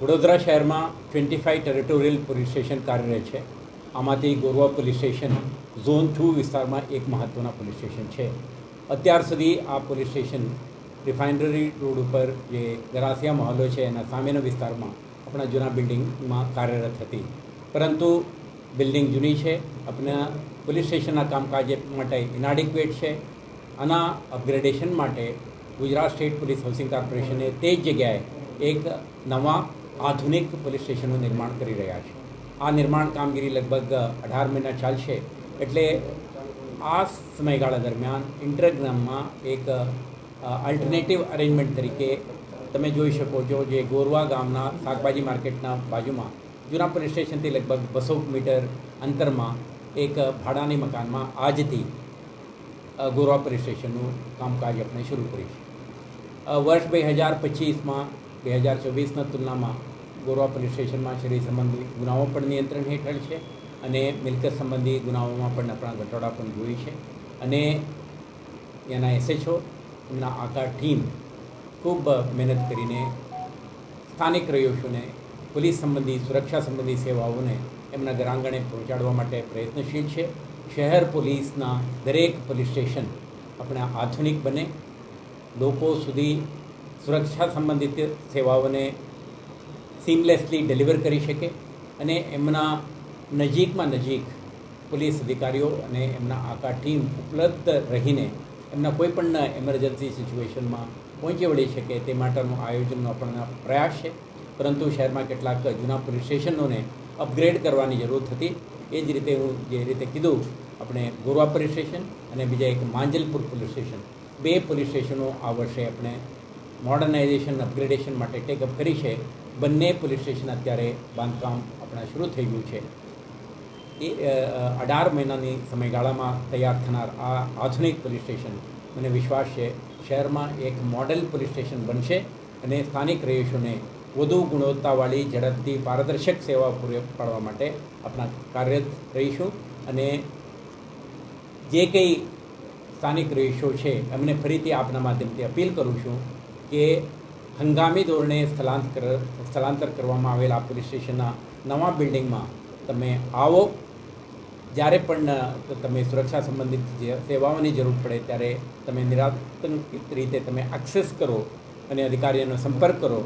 વડોદરા શહેરમાં twenty five territorial police station કાર્યરત છે. આમાંથી Gorwa police station, zone two વિસ્તારમાં એક મહત્ત્વના પોલીસ સ્ટેશન છે. અત્યાર સુધી આ પોલીસ સ્ટેશન રિફાઇનરી રોડ ઉપર જે ગરાસિયા મહોલ્લો છે એના સામેના વિસ્તારમાં આપણા જૂના બિલ્ડિંગમાં કાર્યરત હતી. પરંતુ બિલ્ડિંગ જૂની છે. આપણા પોલીસ સ્ટેશનના કામકાજ માટે ઇનાડિક્વેટ છે. આના અપગ્રેડેશન માટે ગુજરાત સ્ટેટ પોલીસ હાઉસિંગ કોર્પોરેશને તે જ જગ્યાએ એક નવા આધુનિક પોલીસ સ્ટેશનનું નિર્માણ કરી રહ્યા છે. આ નિર્માણ કામગીરી લગભગ અઢાર મહિના ચાલશે એટલે આ સમયગાળા દરમિયાન ઇન્ટરગ્રામમાં એક અલ્ટરનેટિવ અરેન્જમેન્ટ તરીકે તમે જોઈ શકો છો જે ગોરવા ગામના શાકભાજી માર્કેટના બાજુમાં જૂના પોલીસ સ્ટેશનથી લગભગ બસો મીટર અંતરમાં એક ભાડાની મકાનમાં આજથી ગોરવા પોલીસ સ્ટેશનનું કામકાજ આપણે શરૂ કરીશું વર્ષ બે હજાર પચીસમાં બે હજાર ચોવીસના તુલનામાં ગોરવા પોલીસ સ્ટેશનમાં શરીર સંબંધી ગુનાઓ પણ નિયંત્રણ હેઠળ છે અને મિલકત સંબંધી ગુનાઓમાં પણ આપણા ઘટાડા પણ જોઈ છે. અને એના એસએચઓ, એમના આખા ટીમ ખૂબ મહેનત કરીને સ્થાનિક રહીશોને, પોલીસ સંબંધી, સુરક્ષા સંબંધી સેવાઓને એમના ઘરાંગણે પહોંચાડવા માટે પ્રયત્નશીલ છે. શહેર પોલીસના દરેક પોલીસ સ્ટેશન આપણા આધુનિક બને. લોકો સુધી સુરક્ષા સંબંધિત સેવાઓને સીમલેસલી ડિલિવર કરી શકે અને એમના નજીકમાં નજીક પોલીસ અધિકારીઓ અને એમના આખા ટીમ ઉપલબ્ધ રહીને એમના કોઈપણ એમરજન્સી સિચ્યુએશનમાં પહોંચી વળી શકે તે માટેનું આયોજનનો આપણને પ્રયાસ છે. પરંતુ શહેરમાં કેટલાક જૂના પોલીસ સ્ટેશનોને અપગ્રેડ કરવાની જરૂર હતી એ જ રીતે હું જે રીતે કીધું, આપણે ગોરવા પોલીસ સ્ટેશન અને બીજા એક માંજલપુર પોલીસ સ્ટેશન બે પોલીસ સ્ટેશનો આ વર્ષે આપણે મોડર્નાઇઝેશન અપગ્રેડેશન માટે ટેકઅપ કરી છે. બંને પોલીસ સ્ટેશન અત્યારે બાંધકામ આપણા શરૂ થઈ ગયું છે. એ અઢાર મહિનાની સમયગાળામાં તૈયાર થનાર આ આધુનિક પોલીસ સ્ટેશન મને વિશ્વાસ છે, શહેરમાં એક મોડેલ પોલીસ સ્ટેશન બનશે અને સ્થાનિક રહીશોને વધુ ગુણવત્તાવાળી, ઝડપથી પારદર્શક સેવા પૂરી પાડવા માટે આપણા કાર્યરત રહીશું અને જે કંઈ સ્થાનિક રહીશો છે એમને ફરીથી આપના માધ્યમથી અપીલ કરું છું કે હંગામી ધોરણે સ્થળાંતર સ્થળાંતર કરવામાં આવેલા પોલીસ સ્ટેશનના નવા બિલ્ડિંગમાં તમે આવો. જ્યારે પણ તમે સુરક્ષા સંબંધિત જે સેવાઓની જરૂર પડે ત્યારે તમે નિરાતંકિત રીતે તમે એક્સેસ કરો અને અધિકારીઓનો સંપર્ક કરો.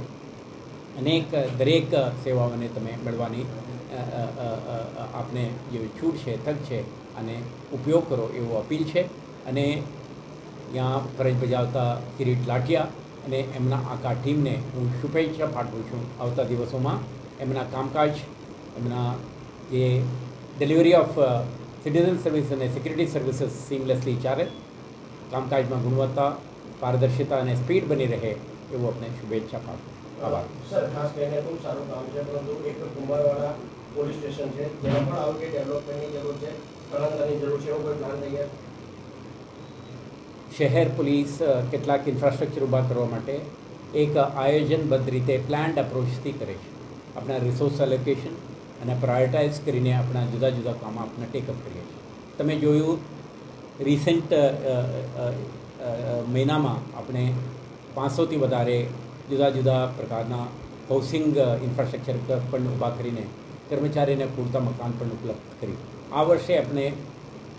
અનેક, દરેક સેવાઓને તમે મળવાની આપને જે છૂટ છે તક છે અને ઉપયોગ કરો એવો અપીલ છે. અને ત્યાં ફરજ બજાવતા કિરીટ લાઠિયા અને એમના આખા ટીમને હું શુભેચ્છા પાઠવું છું. આવતા દિવસોમાં એમના કામકાજ, એમના જે ડિલિવરી ઓફ સિટીઝન સર્વિસ અને સિક્યુરિટી સર્વિસીસ સીમલેસલી ચાલે. કામકાજમાં ગુણવત્તા, પારદર્શિતા અને સ્પીડ બની રહે એવું આપણે શુભેચ્છા પાઠવું આભાર. ખાસ કરીને પોલીસ સ્ટેશન છે જ્યાં પણ આવું કે ડેવલપમેન્ટની જરૂર છે સ્થળાંતરની જરૂર છે, એવો કોઈ પ્લાન તૈયાર શહેર, પોલીસ કેટલાક ઇન્ફ્રાસ્ટ્રક્ચર ઊભા કરવા માટે એક આયોજનબદ્ધ રીતે પ્લાન્ડ અપ્રોચથી કરે છે. આપણા રિસોર્સ એલોકેશન અને પ્રાયોરિટાઇઝ કરીને આપણા જુદા જુદા કામ આપણે ટેકઅપ કરીએ છીએ. તમે જોયું રિસેન્ટ મહિનામાં આપણે પાંચસોથી વધારે જુદા જુદા પ્રકારના હાઉસિંગ ઇન્ફ્રાસ્ટ્રક્ચર પણ ઊભા કરીને કર્મચારીને પૂરતા મકાન પણ ઉપલબ્ધ કરી આ વર્ષે આપણે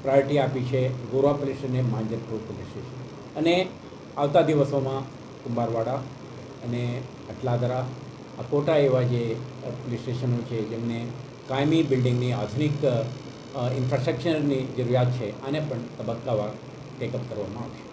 પ્રાયોરિટી આપી છે. ગોરવા પોલીસ અને માંજરપુર પોલીસ સ્ટેશન. અને આવતા દિવસોમાં કુંભારવાડા અને અટલાદરા, અકોટા એવા જે પોલીસ સ્ટેશનો છે, જેમને કાયમી બિલ્ડિંગની આધુનિક ઇન્ફ્રાસ્ટ્રક્ચરની જરૂરિયાત છે, આને પણ તબક્કાવાર ટેકઅપ કરવામાં આવશે.